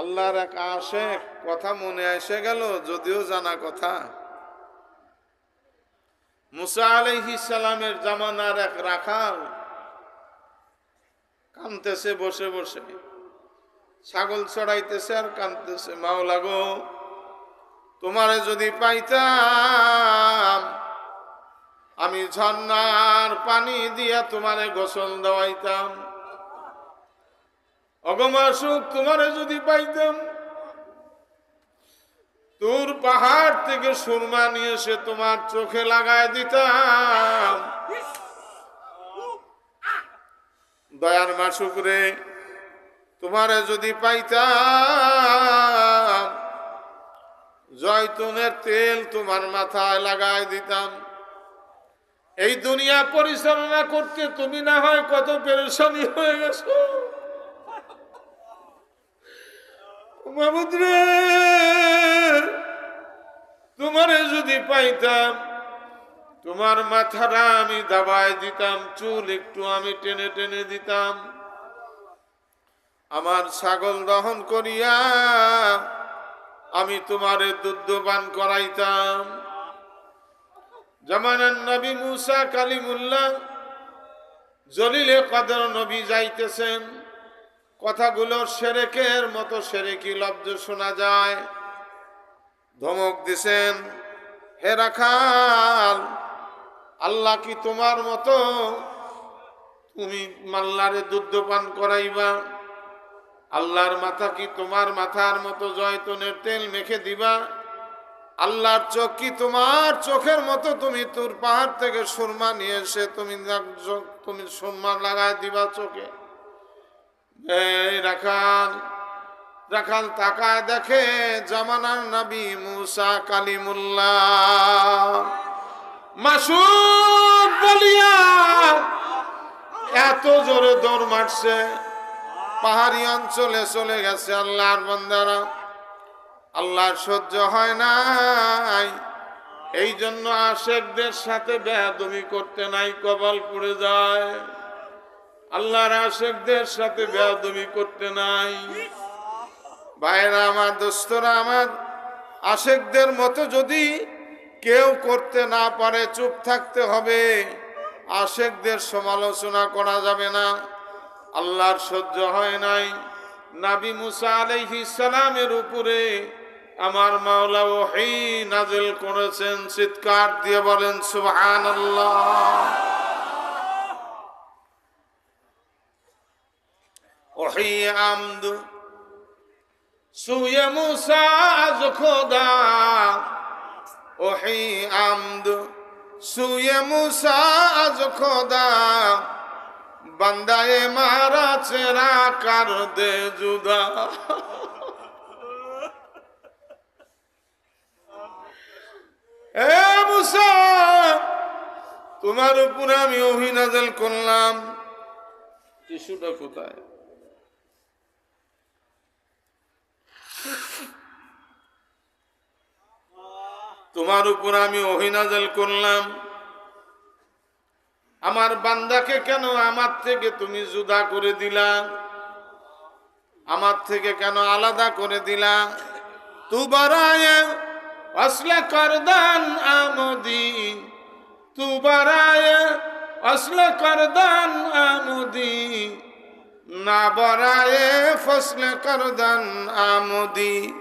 আল্লাহর এক আসে কথা মনে এসে গেল, যদিও জানা কথা। মুসা আলহি সালামের জামানার এক রাখাল কানতেছে, বসে বসে। ছাগল চড়াইতেছে আর কানতেছে, মাও লাগো, তোমারে যদি পাইতাম, আমি ঝর্ণার পানি দিয়া তোমারে গোসল দেওয়াইতাম। অগমাসুক তোমারে যদি পাইতাম তোর পাহাড় থেকে সুরমা নিয়ে এসে তোমার চোখে লাগায় দিতাম। দয়ার মাসুক রে, তোমারে যদি পাইতাম, জয়তুনের তেল তোমার মাথায় লাগায় দিতাম। এই দুনিয়া পরিচালনা করতে তুমি না হয় কত পেরেশানি হয়ে গেছো। তোমারে যদি পাইতাম, তোমার মাথাটা আমি দাবায় দিতাম, চুল একটু আমি টেনে টেনে দিতাম। আমার ছাগল দহন করিয়া আমি তোমারে দুধবান করাইতাম। জামানান নবী মুসা কালিমুল্লাহ, জলিলে কদর নবী যাইতেছেন। কথাগুলো সেরেকের মতো সেরেকি লব্ধ শোনা যায়। ধমক দিছেন, হে রাখাল, আল্লাহ কি তোমার মতো? তুমি মাল্লারে দুধ পান করাইবা? আল্লাহর মাথা কি তোমার মাথার মতো জয়তনের তেল মেখে দিবা? আল্লাহর চোখ কি তোমার চোখের মতো? তুমি তোর পাহাড় থেকে সুরমা নিয়ে এসে তুমি তুমি সুরমা লাগায় দিবা চোখে। এই রাখাল রাখাল তাকায় দেখে জামানার নবী মুসা কালিমুল্লাহ। মাসুদ এত জোরে দৌড় মারছে, পাহাড়ি অঞ্চলে চলে গেছে আল্লাহর বন্দারা। আল্লাহর সহ্য হয় নাই। এই জন্য আশেকদের সাথে বেয়াদমি করতে নাই, কবল পড়ে যায়। আল্লাহর আশেকদের সাথে বেয়াদমি করতে নাই। ভাইরা আমার, দোস্তরা আমার, আশেকদের মতো যদি কেউ করতে না পারে, চুপ থাকতে হবে। আশেকদের সমালোচনা করা যাবে না। আল্লাহর সহ্য হয় নাই। নাবি মুসা আলাইহি সালামের উপরে আমার মাওলা ও ওহি নাজিল করেছেন। চিৎকার দিয়ে বলেন, সুবহানাল্লাহ। আমদ। সুয়ে মুসা আজ খোদা। ওহি আমদ। সুয়ে মুসা আজ খোদা। বন্দায়ে মারা চেরা কর দে জুদা। এ মুসা, তোমার উপরে আমি অভিনাজল করলাম। টিস্যুটা কোথায়? তোমার উপর আমি অভিনাজল করলাম। আমার বান্দাকে কেন আমার থেকে তুমি জুদা করে দিলা? আমার থেকে কেন আলাদা করে দিলা? তু বারায় করদান আমদি। তু করদান আমদি। না বরায়ে ফসলে করদান আমদি।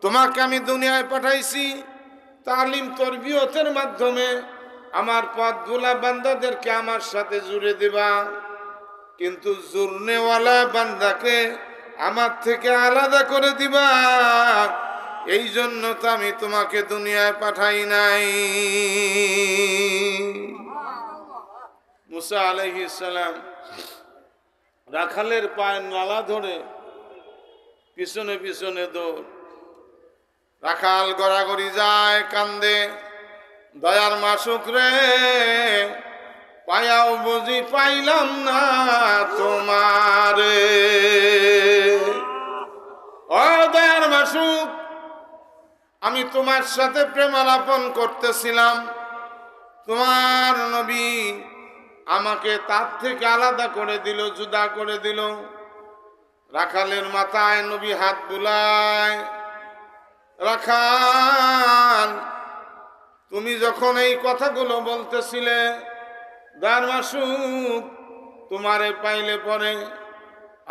তোমাকে আমি দুনিয়ায় পাঠাইছি। তালিম তরবিয়তের মাধ্যমে আমার পথগুলা বান্দাদেরকে আমার সাথে জুড়ে দিবা। কিন্তু জুড়নেওয়ালা বান্দাকে আমার থেকে আলাদা করে দিবা। এই জন্য তো আমি তোমাকে দুনিয়ায় পাঠাই নাই। মুসা আলহি সালাম রাখালের পায়ের নালা ধরে পিছনে পিছনে দৌড় রাখাল গড়াগড়ি যায় কান্দে, দয়ার মাসুক রে, পায়াও বুঝি পাইলাম না তোমারে। ও দয়ার মাসুক, আমি তোমার সাথে প্রেমালাপন করতেছিলাম। তোমার নবী আমাকে তার থেকে আলাদা করে দিল, জুদা করে দিল। রাখালের মাথায় নবী হাত বুলায় রাখাল, তুমি যখন এই কথাগুলো বলতেছিলে দার মাসুক তোমারে পাইলে পরে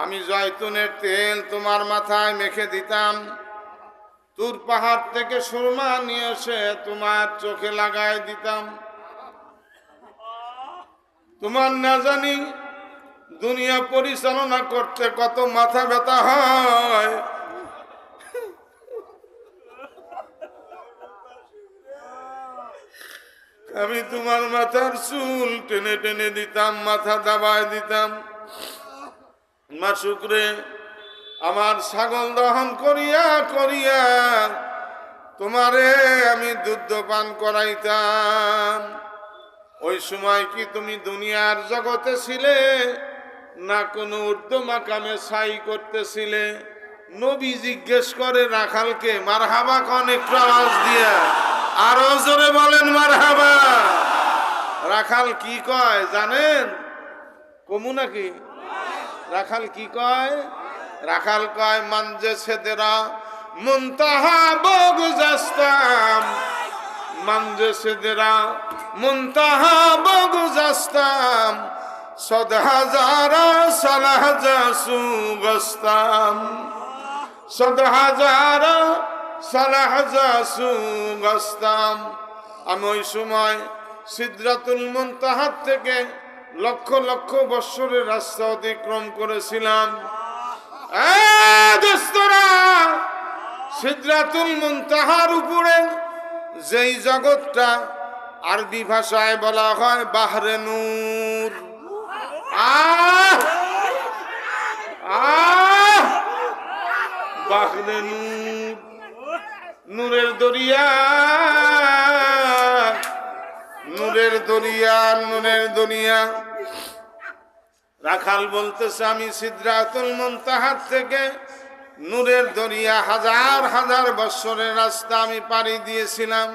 আমি জয়তুনের তেল তোমার মাথায় মেখে দিতাম। তুর পাহাড় থেকে সুরমা নিয়ে এসে তোমার চোখে লাগায় দিতাম। তোমার না জানি দুনিয়া পরিচালনা করতে কত মাথা ব্যথা হয়। আমি তোমার মাথার চুল টেনে টেনে দিতাম, মাথা দাবায় দিতাম। মা শুক্রে, আমার ছাগল দহন করিয়া করিয়া তোমারে আমি দুধ পান করাইতাম। ওই সময় কি তুমি দুনিয়ার জগতে ছিলে? না কোনো উর্দু মাকামে সাই করতেছিলে? নবী জিজ্ঞেস করে রাখালকে, মারহাবা কন, একটু আওয়াজ দিয়া। আরও জোরে বলেন মারহাবা। রাখাল কি কয়, জানেন? কমু নাকি? রাখাল কি কয়? রাখাল কয় মানজে ছেদেরা মুনতাহা বগ জাস্তাম। মানজে ছেদেরা মুনতাহা বগ জাস্তাম। সদ হাজারা সালাহ জাসু গস্তাম। সদ হাজারা সালাহ জাসু গস্তাম আমি ওই সময় সিদ্রাতুল মুনতাহার থেকে লক্ষ লক্ষ বৎসরের রাস্তা অতিক্রম করেছিলাম। সিদ্রাতুল মুনতাহার উপরে যেই জগৎটা আরবি ভাষায় বলা হয় বাহরে নূর। বাহরে নূর। নূরের দরিয়া নূরের দরিয়া নূরের দরিয়া। রাখাল বলতেছে, আমি সিদ্ধাতুল মুনতাহার থেকে নূরের দরিয়া হাজার হাজার বৎসরের রাস্তা আমি পাড়ি দিয়েছিলাম।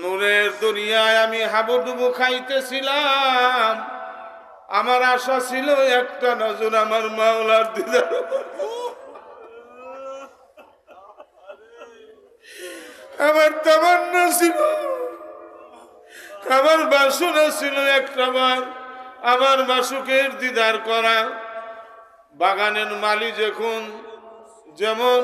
নূরের দরিয়ায় আমি হাবুডুবু খাইতেছিলাম। আমার আশা ছিল একটা নজর আমার মাওলার দিদার আমার তামান্না ছিল। আমার বাসনা ছিল একটা বার আমার মাসুকের দিদার করা। বাগানের মালি যখন যেমন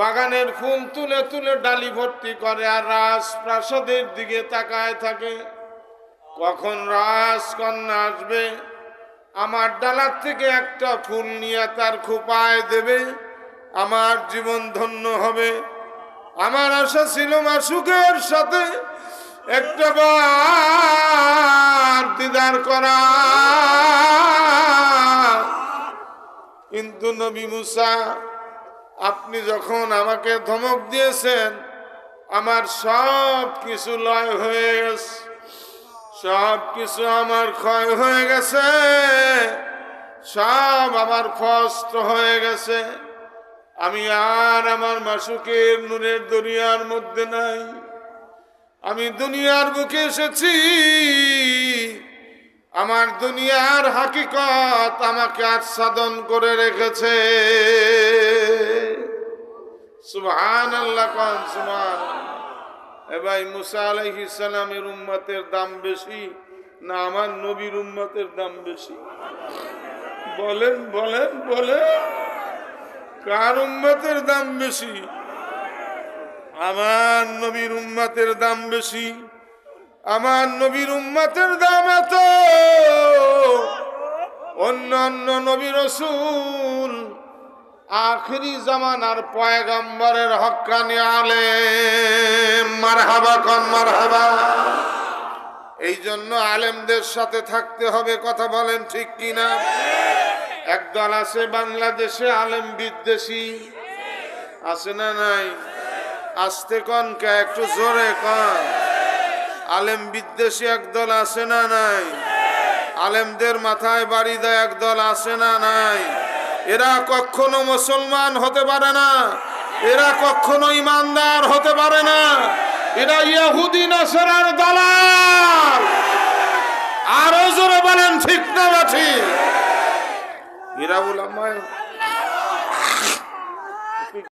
বাগানের ফুল তুলে তুলে ডালি ভর্তি করে আর রাজ প্রাসাদের দিকে তাকায় থাকে, কখন রাজকন্যা আসবে, আমার ডালার থেকে একটা ফুল নিয়ে তার খোপায় দেবে, আমার জীবন ধন্য হবে। আমার আশা ছিল মাসুকের সাথে একটা বার দিদার করা। কিন্তু নবী মুসা, আপনি যখন আমাকে ধমক দিয়েছেন, আমার সব কিছু লয় হয়ে গেছে। সব কিছু আমার ক্ষয় হয়ে গেছে। সব আমার ফস্ত হয়ে গেছে। আমি আর আমার মাসুকের নুনের দুনিয়ার মধ্যে নাই। আমি দুনিয়ার বুকে এসেছি। আমার দুনিয়ার হাকিকত আমাকে আচ্ছাদন করে রেখেছে। সুবহান আল্লাহ কন সুবহান এ ভাই মুসা আলাইহিস সালামের উম্মতের দাম বেশি না আমার নবীর উম্মতের দাম বেশি? বলেন বলেন বলেন। কার উম্মতের দাম বেশি? আমার নবীর উম্মতের দাম বেশি। আমার নবীর উম্মতের দাম এত। অন্য অন্য নবী রসুল আখরি জামানার পয়গম্বরের হক্কানি আলে মারহাবা কন, মারহাবা। এই জন্য আলেমদের সাথে থাকতে হবে, কথা বলেন ঠিক কিনা? একদল আছে বাংলাদেশে আলেম বিদ্বেষী। আছে না নাই? আসতে কন কে, একটু জোরে কন। আলেম বিদ্বেষী একদল আছে না নাই? আলেমদের মাথায় বাড়ি দেয় একদল আছে না নাই? এরা কখনো মুসলমান হতে পারে না। এরা কখনো ইমানদার হতে পারে না। এরা ইয়াহুদি নাসরার দালাল। আরও জোরে বলেন, ঠিক না ঠিক? Mira, Bulamay.